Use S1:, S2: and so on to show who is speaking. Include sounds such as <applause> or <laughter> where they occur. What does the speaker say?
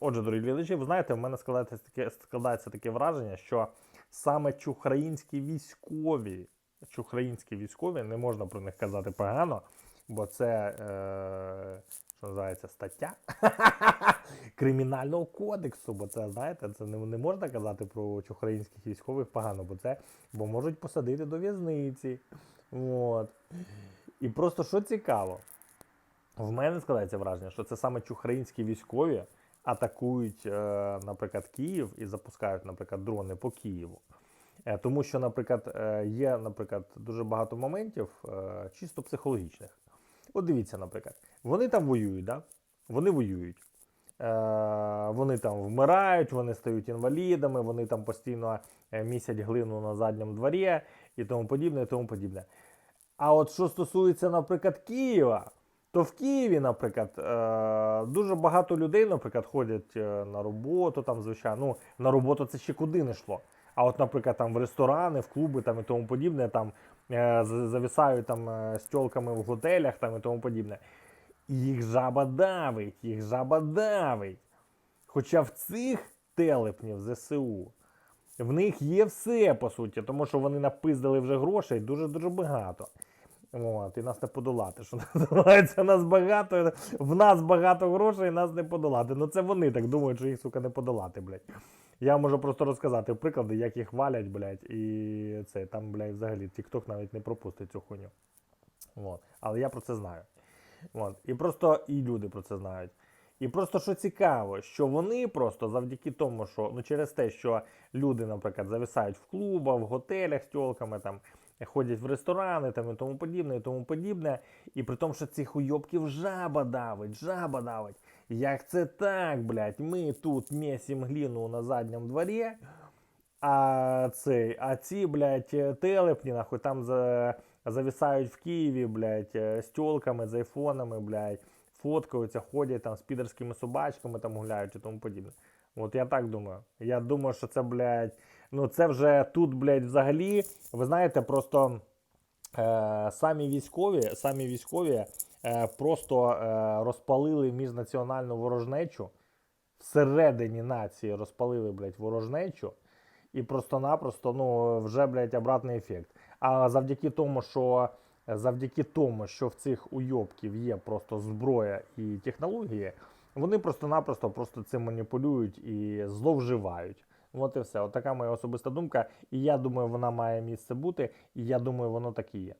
S1: Отже, дорогі глядачі, ви знаєте, в мене складається таке, складається таке враження, що саме чухраїнські військові, чухраїнські військові, не можна про них казати погано, бо це, е, що називається, стаття <laughs> Кримінального кодексу. Бо це, знаєте, це не, не можна казати про чухраїнських військових погано, бо це бо можуть посадити до в'язниці. От. І просто що цікаво, в мене складається враження, що це саме чухраїнські військові атакують, е, наприклад, Київ і запускають, наприклад, дрони по Києву. Е, Тому що, наприклад, е, є, наприклад, дуже багато моментів чисто психологічних. От дивіться, наприклад, вони там воюють, да? вони воюють. Вони там вмирають, вони стають інвалідами, вони там постійно місять глину на задньому дворі і тому подібне, і тому подібне. А от що стосується, наприклад, Києва, то в Києві, наприклад, е, дуже багато людей, наприклад, ходять е, на роботу, там, звичайно, ну, на роботу це ще куди не йшло. А от, наприклад, там в ресторани, в клуби там, і тому подібне, там е, з- зависають там е, з тілками в готелях там, і тому подібне. Їх жаба давить, їх жаба давить. Хоча в цих телепнів ЗСУ в них є все, по суті, тому що вони напиздили вже грошей дуже-дуже багато. От, і нас не подолати. Що <laughs> називається, нас багато, в нас багато грошей, нас не подолати. Ну це вони так думають, що їх, сука, не подолати, блядь. Я можу просто розказати приклади, як їх валять, блядь, і це там, блядь, взагалі TikTok навіть не пропустить цю хуйню. От. Але я про це знаю. От. І просто і люди про це знають. І просто що цікаво, що вони просто завдяки тому, що ну через те, що люди, наприклад, зависають в клубах, в готелях з тілками, там ходять в ресторани там і тому подібне, і тому подібне. І при тому, що цих уйобків жаба давить, жаба давить. Як це так, блядь, ми тут місім гліну на задньому дворі, а цей, а ці, блядь, телепні, нахуй, там за, зависають в Києві, блядь, е, з тілками, з айфонами, блядь, фоткаються, ходять там з підерськими собачками, там гуляють і тому подібне. От я так думаю. Я думаю, що це, блядь, ну це вже тут, блядь, взагалі, ви знаєте, просто е, самі військові, самі військові е, просто е, розпалили міжнаціональну ворожнечу. Всередині нації розпалили, блядь, ворожнечу. І просто-напросто, ну, вже, блядь, обратний ефект. А завдяки тому, що завдяки тому, що в цих уйобків є просто зброя і технології, вони просто-напросто просто цим маніпулюють і зловживають. От і все. Отака моя особиста думка. І я думаю, вона має місце бути, і я думаю, воно так і є.